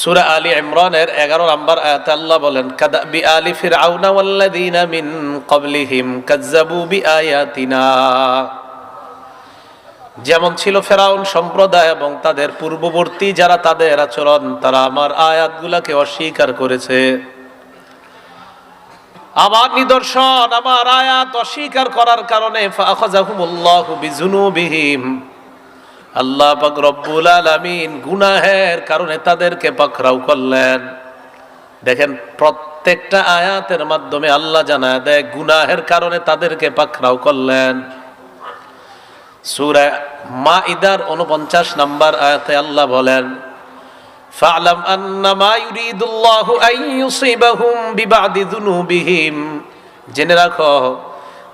সূরা আলী ইমরানের 11 নম্বর আয়াতে আল্লাহ বলেন কাদাবি আলি ফিরআউনা ওয়াল্লাযীনা মিন ক্বাবলিহিম কাযযাবু বিআয়াতিনা। যেমন ছিল ফেরাউন সম্প্রদায় এবং তাদের পূর্ববর্তী যারা তাদের আচরণ, তারা আমার আয়াতগুলাকে অস্বীকার করেছে। আমার নিদর্শন, আমার আয়াত অস্বীকার করার কারণে ফাখাযাহুমুল্লাহু বিযুনুবিহিম। আল্লাহ পাক রব্বুল আলামিন গুনাহের কারণে তাদেরকে পাকড়াও করলেন। দেখেন, প্রত্যেকটা আয়াতের মাধ্যমে আল্লাহ জানায় দেয়, গুনাহের কারণে তাদেরকে পাকড়াও করলেন। সূরা মাইদার 49 নাম্বার আয়াতে আল্লাহ বলেন, ফা'লাম আন্নামা ইউরিদুল্লাহু আন ইউসিবাহুম বিবাদি যুনুবিহিম জেনে রাখো,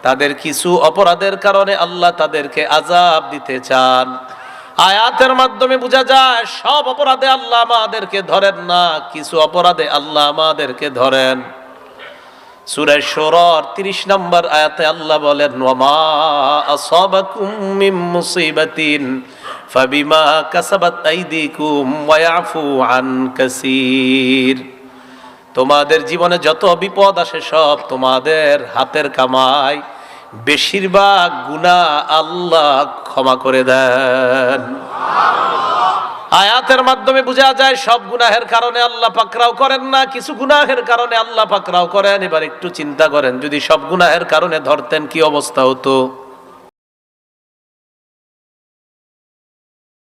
তাদের কিছু অপরাধের কারণে আল্লাহ তাদেরকে আযাব দিতে চান। আয়াতের মাধ্যমে বোঝা যায়, সব অপরাধে আল্লাহ আমাদেরকে ধরেন না, কিছু অপরাধে আল্লাহ আমাদেরকে ধরেন। 30 নম্বর আয়াতে আল্লাহ বলেন মুসিবাতিন, ফাবিমা আন তোমাদের জীবনে যত বিপদ আসে সব তোমাদের হাতের কামাই, বেশিরভাগ গুনাহ আল্লাহ ক্ষমা করে দেন। আয়াতের মাধ্যমে বোঝা যায় সব গুনাহের কারণে আল্লাহ পাকরাও করেন না, কিছু গুনাহের কারণে আল্লাহ পাকরাও করেন। এবার একটু চিন্তা করেন, যদি সব গুনাহের কারণে ধরতেন কি অবস্থা হতো?